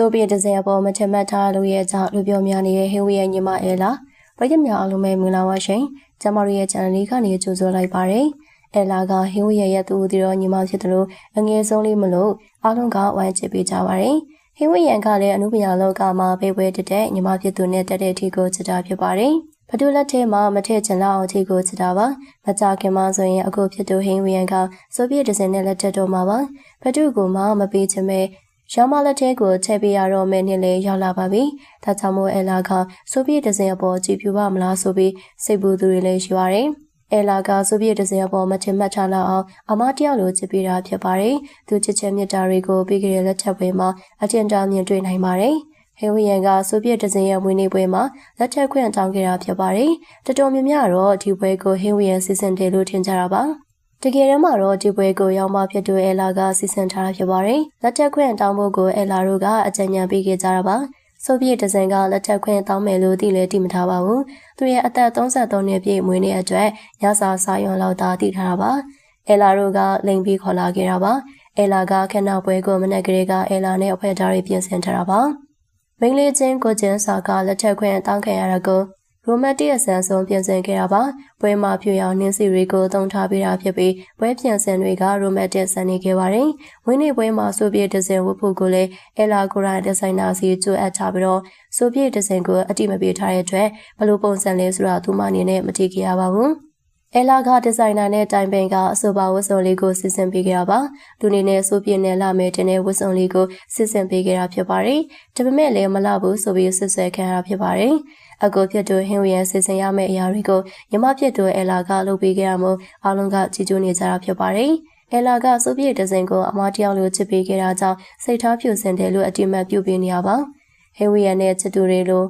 ဆိုဗီယက်ဒဇင်အပေါ်မထင်မှတ်ထားလို့ရဲ့ကြောင့်လူပြောများနေတဲ့ဟေဝီရဲ့ညီမအဲလာပရိသတ်များအားလုံးပဲမင်္ဂလာပါရှင်ကျမတို့ရဲ့ channel လေးကနေကြိုဆိုလိုက်ပါတယ်အဲလာကဟေဝီရဲ့ရဲ့သူတို့ရောညီမဖြစ်တယ်လို့အငယ်ဆုံးလေးမလို့အားလုံးကဝိုင်းချစ်ပေးကြပါတယ်ဟေဝီယန်ကလည်းအနုပညာလောကမှာဘေးပွဲတက်တဲ့ညီမဖြစ်သူနဲ့တက်တဲ့အထီကိုချစ်တာဖြစ်ပါတယ်ဘဒုလက်ထဲမှာမထည့်ချင်လောက်အောင်ထိကိုချစ်တာပါမကြခင်မှာဆိုရင်အခုဖြစ်သူဟင်းဝီယန်ကဆိုဗီယက်ဒဇင်နဲ့လက်ထက်တော့မှာပါဘဒုကမှမပေးချင်မဲ့ ရောင်းမလက်ထဲကိုထည့်ပေးရတော့မယ်နဲ့လည်းရောက်လာပါပြီ။ဒါကြောင့်မို့အလာကဆိုဗီယက်ဒဇင်အပေါ်ကြည့်ပြပါမလားဆိုပြီးစိတ်ပူသူတွေလည်းရှိပါတယ်။အဲလာကဆိုဗီယက်ဒဇင်အပေါ်မချင်မှတ်ချလောက်အောင်အမတယောက်လိုချစ်ပေးတာဖြစ်ပါတယ်။သူချစ်ချက်မြတ်တာတွေကိုပြီးကြတဲ့လက်ချက်ပွဲမှာအကျဉ်းတာမြင်တွေ့နိုင်ပါတယ်။ဟေဝီယန်ကဆိုဗီယက်ဒဇင်ရဲ့ဝင်းနေပွဲမှာလက်ထက်ခွင့်တောင်းခဲ့တာဖြစ်ပါတယ်။တတော်များများတော့ဒီပွဲကိုဟေဝီယန်စီစဉ်တယ်လို့ထင်ကြတာပါ။ တကယ်တမ်းမှာတော့ဒီပွဲကိုရောက်မှဖြစ်သူအဲလာကစီစဉ်ထားတာဖြစ်ပါတယ်။လက်ထက်ခွင့်တောင်းဖို့ကိုအဲလာတို့ကအကြံဉာဏ်ပေးခဲ့ကြတာပါ။ဆိုဗီယက်ဒဇင်ကလက်ထက်ခွင့်တောင်းမယ်လို့သိလည်းသိမထားပါဘူး။သူရဲ့အသက်33နှစ်ပြည့်မွေးနေ့အတွက်ညစာစာရွန်လောက်သာတည်ထားတာပါ။အဲလာတို့ကလိန်ပြီးခေါ်လာခဲ့တာပါ။အဲလာကခဏပွဲကိုမနေ့ကလေးကအဲလာနဲ့အဖွဲ့သားတွေပြင်ဆင်ထားတာပါ။မိန်းလေးချင်းကိုကျင်းစာကလက်ထက်ခွင့်တောင်းခဲ့ရတာကို ရိုမန်တစ်အဆန်ဆုံးပြင်ဆင်ခဲ့တာပါပွဲမှာဖြူရောင်နှင်းစီတွေကိုသုံးထားပေးတာဖြစ်ပြီးပွဲပြင်ဆင်တွေကရိုမန်တစ်ဆန်နေခဲ့ပါတယ်ဝင်းနေပွဲမှာဆိုဗီယက်ဒီဇင်ဝတ်ဖို့ကိုလည်းအလာကိုရိုင်းဒီဇိုင်နာစီကြိုအပ်ထားပြီးတော့ဆိုဗီယက်ဒီဇင်ကိုအတိမပေးထားတဲ့အတွက်ဘလို့ပုံစံလဲဆိုတာသူမအနေနဲ့မသိခဲ့ရပါဘူး အဲလာကဒီဇိုင်နာနဲ့တိုင်ပင်ကအဆိုပါဝတ်စုံလေးကိုစီစဉ်ပေးခဲ့တာပါ။သူနေနဲ့ဆိုပြင်းနဲ့လာမယ်တင်တဲ့ဝတ်စုံလေးကိုစီစဉ်ပေးခဲ့တာဖြစ်ပါတယ်။ဒါပေမဲ့လည်းမလာဘူးဆိုပြီးဆွဆွဲခံရတာဖြစ်ပါတယ်။အကိုဖြစ်သူဟင်းဝရန်စီစဉ်ရမယ့်အရာတွေကိုညီမဖြစ်သူအလာကလုပ်ပေးခဲ့ရမို့အားလုံးကကြည်ကျူးနေကြတာဖြစ်ပါတယ်။အလာကဆိုဗီယက်ဒဇင်ကိုအမတယောက်လိုချစ်ပေးခဲ့တာကြောင့်စိတ်ထားဖြူစင်တယ်လို့အတိမတ်ပြုပေးနေရပါ။ဟင်းဝရန်နဲ့ချစ်သူတွေလို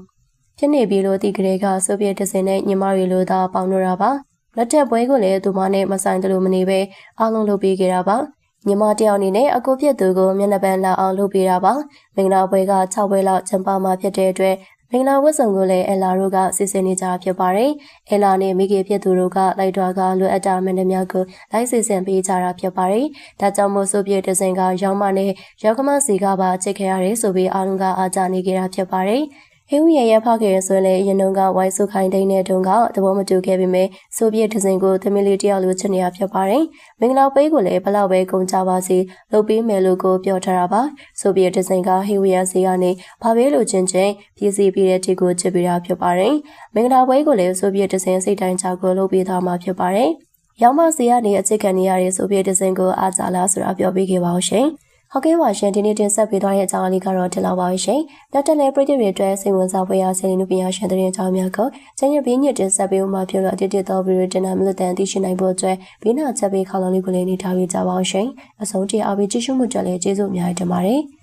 ဖြစ်နေပြီလို့သိကြတဲ့ကဆိုဗီယက်ဒဇင်နဲ့ညီမတွေလိုသာပေါင်းတော့တာပါ။ လက်ထက်ပွဲကိုလည်းသူမနဲ့မဆိုင်တယ်လို့မနေပဲအားလုံးလုပ်ပေးခဲ့တာပါ။ညီမတယောက်အနေနဲ့အကိုဖြစ်သူကိုမျက်နှာပန်းလာအောင်လုပ်ပေးတာပါမင်္ဂလာပွဲက6ပွဲလောက်ကျင်းပမှာဖြစ်တဲ့အတွက်မင်္ဂလာဝတ်ဆောင်ကိုလည်းအလာတို့ကစီစဉ်နေကြဖြစ်ပါတယ်။အလာနဲ့မိခင်ဖြစ်သူတို့ကလိုက်တော်ကလွတ်အပ်တာမင်းတွေများကိုလိုက်စီစဉ်ပေးကြတာဖြစ်ပါတယ်။ဒါကြောင့်မို့ဆိုပြည့်ဒဇင်ကရောင်းမနဲ့ရောက်ကမစီကပါချစ်ခဲ့ရတယ်ဆိုပြီးအားလုံးကအားကြနေကြတာဖြစ်ပါတယ်။ ဟေးဦးရဲ့ရဖခဲ့ရဆိုရင်လည်းအရင်တုန်းကဝိုင်းစုခိုင်းတိန်တဲ့တုန်းကသဘောမတူခဲ့ပေမဲ့ဆိုဗီယက်ဒဇင်ကိုသမီးလေးတယောက်လိုချစ်နေရဖြစ်ပါတယ်။မင်္ဂလာပေးကိုလည်းဘလောက်ပဲကုန်ကြပါစေလုပ်ပေးမယ်လို့ကိုပြောထားတာပါ။ဆိုဗီယက်ဒဇင်ကဟေးဦးရဲ့စီကနေဘာပဲလိုချင်းချင်းပြည်စီပြီးတဲ့တီကိုချစ်ပေးတာဖြစ်ပါတယ်။မင်္ဂလာပွဲကိုလည်းဆိုဗီယက်ဒဇင်စိတ်တိုင်းချကိုလုပ်ပေးသွားမှာဖြစ်ပါတယ်။ရောင်းမစီကနေအချစ်ခံနေရတဲ့ဆိုဗီယက်ဒဇင်ကိုအားကြလားဆိုတာပြောပြခဲ့ပါဦးရှင်။ ဟုတ်ကဲ့ပါရှင်ဒီနေ့တင်ဆက်ပေးသွားတဲ့အကြောင်းအလေးကတော့ဒီလောက်ပါရှင်။နောက်တက်လည်းပြည်သူတွေအတွက်စိတ်ဝင်စားဖွယ်ရာဆယ်လီနုပညာရှင်တဲ့အကြောင်းများကိုကျင်းရပြီးညတင်ဆက်ပေးမှဖြစ်လို့အတိတ်တော်ဗီဒီယိုတင်နာမလို့တန်သိရှိနိုင်ဖို့အတွက်ဘီနာချက်ပေးခေါင်းလုံးလေးကိုလည်းနေထားပေးကြပါအောင်ရှင်။အဆုံးထိအားပေးကြည့်ရှုမှုကြလည်းကျေးဇူးအများကြီးတင်ပါတယ်။